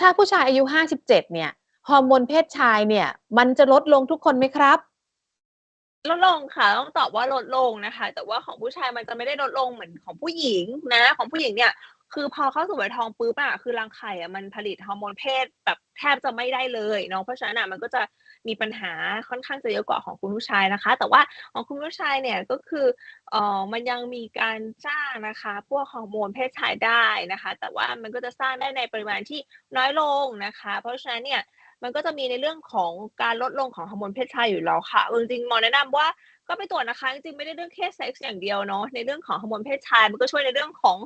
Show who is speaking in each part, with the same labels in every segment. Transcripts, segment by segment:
Speaker 1: ถ้าผู้ชายอายุ 57 เนี่ย ฮอร์โมนเพศชายเนี่ย มันจะลดลงทุกคนไหมครับ?
Speaker 2: ลดลงค่ะ ต้องตอบว่าลดลงนะคะ แต่ว่าของผู้ชายมันจะไม่ได้ลดลงเหมือนของผู้หญิงนะ ของผู้หญิงเนี่ย คือพอเข้าสู่วัยทองปุ๊บอะคือรังไข่อะมันผลิตฮอร์โมนเพศแบบแทบจะไม่ได้เลยเนาะเพราะฉะนั้นน่ะมันก็จะมีปัญหาค่อนข้างจะเยอะกว่าของคุณผู้ชายนะคะ แต่ว่าของคุณผู้ชายเนี่ยก็คือเอ่อมันยังมีการสร้างนะคะ พวกฮอร์โมนเพศชายได้นะคะ แต่ว่ามันก็จะสร้างได้ในปริมาณที่น้อยลงนะคะ เพราะฉะนั้นเนี่ยมันก็จะมีในเรื่องของการลดลงของฮอร์โมนเพศชายอยู่แล้วค่ะจริงๆหมอแนะนำว่าก็ไปตรวจนะคะจริงๆไม่ได้เรื่องแค่เซ็กส์อย่างเดียวเนาะในเรื่องของฮอร์โมนเพศชายมันก็ช่วยในเรื่องของ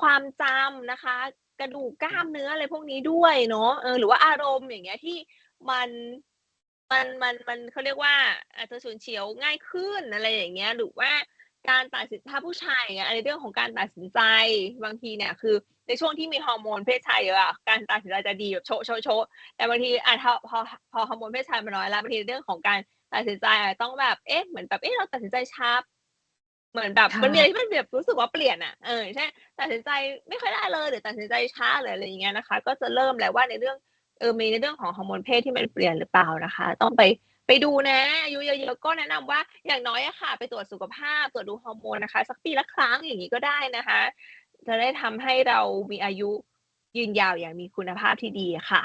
Speaker 2: ความจำนะคะ กระดูกกล้ามเนื้ออะไรพวกนี้ด้วยเนาะเออหรือว่าอารมณ์อย่างเงี้ยที่มันมันมันมันเขาเรียกว่าอาจจะฉุนเฉียวง่ายขึ้นอะไรอย่างเงี้ยหรือว่าการตัดสินถ้าผู้ชายอย่างเงี้ยในเรื่องของการตัดสินใจบางทีเนี่ยคือ ในช่วงที่มีฮอร์โมนเพศชายเยอะอะการตัดสินใจจะดีแบบโชะๆๆแต่บางทีอะถ้าพอพอฮอร์โมนเพศชายมันน้อยแล้วบางทีเรื่องของการตัดสินใจต้องแบบเอ๊ะเหมือนแบบเอ๊ะเราตัดสินใจช้า เหมือนแบบ
Speaker 1: ค่
Speaker 2: มันมีอะไระที่มันแบบรู้สึกว่าเปลี่ยนอะเอออย่างเช่นตัดสินใจไม่ค่อยได้เลยหรือตัดสินใจช้าหรืออะไรอย่างเงี้ยนะคะ ก็จะเริ่มแล้วว่าในเรื่องเออมีในเรื่องของฮอร์โมนเพศที่มันเปลี่ยนหรือเปล่านะคะ ต้องไปไปดูนะอายุเยอะๆก็แนะนำว่าอย่างน้อยอะค่ะ ไปตรวจสุขภาพตรวจดูฮอร์โมนนะคะ สักปีละครั้งอย่างงี้ก็ได้นะคะ จะได้ทำให้เรามีอายุยืนยาวอย่างมีคุณภาพที่ดีอะค่ะ